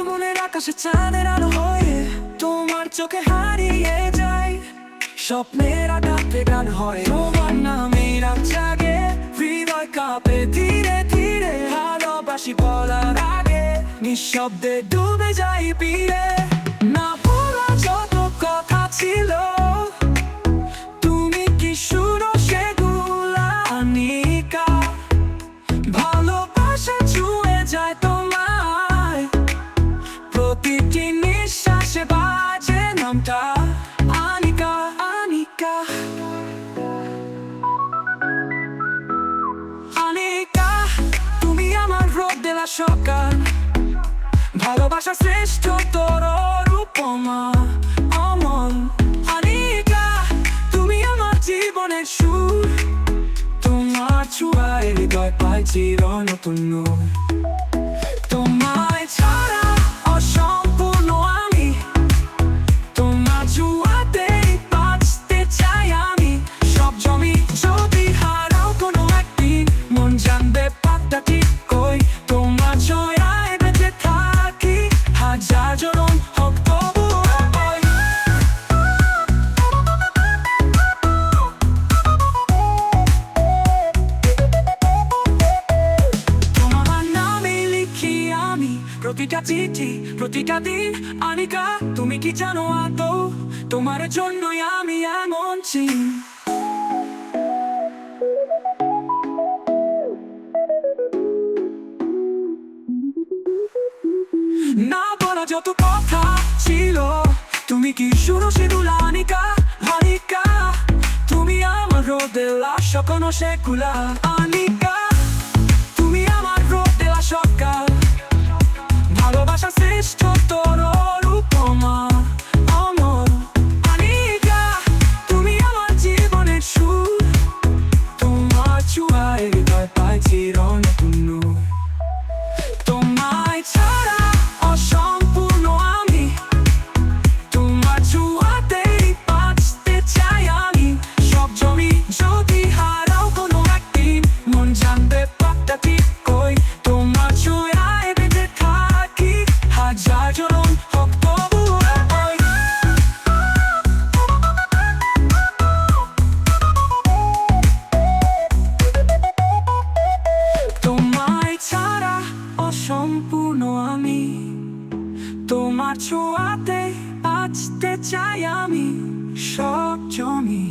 আকাশে চাঁদের আলো হয়ে তোমার চোখে হারিয়ে যায়। স্বপ্নের আঘাতে গান হয়। তোমার নামে রাত জাগে, হৃদয় কাঁপে ধীরে ধীরে। ভালোবাসি বলার আগে নিঃশব্দে ডুবে যাই পিড়ে না দেলা সকাল। ভালোবাসা শ্রেষ্ঠ তোর রূপমা অমল। অনিকা তুমি আমার জীবনের সুর। তোমার ছোঁয়ায় হৃদয় পায় চির নতুন। প্রতিটা চিঠি, প্রতিটা দিন। আনিকা, তুমি কি জানো আদৌ? তোমার জন্যই আমি এমন চিন। না বলা যত কথা ছিল, তুমি কি শুনো সেগুলা আনিকা আনিকা তুমি আমার রোদে লাশ কোনো সেগুলা আনিকা। অসম্পূর্ণ আমি। তোমার ছোঁয়াতে বাঁচতে চাই আমি সব জমি।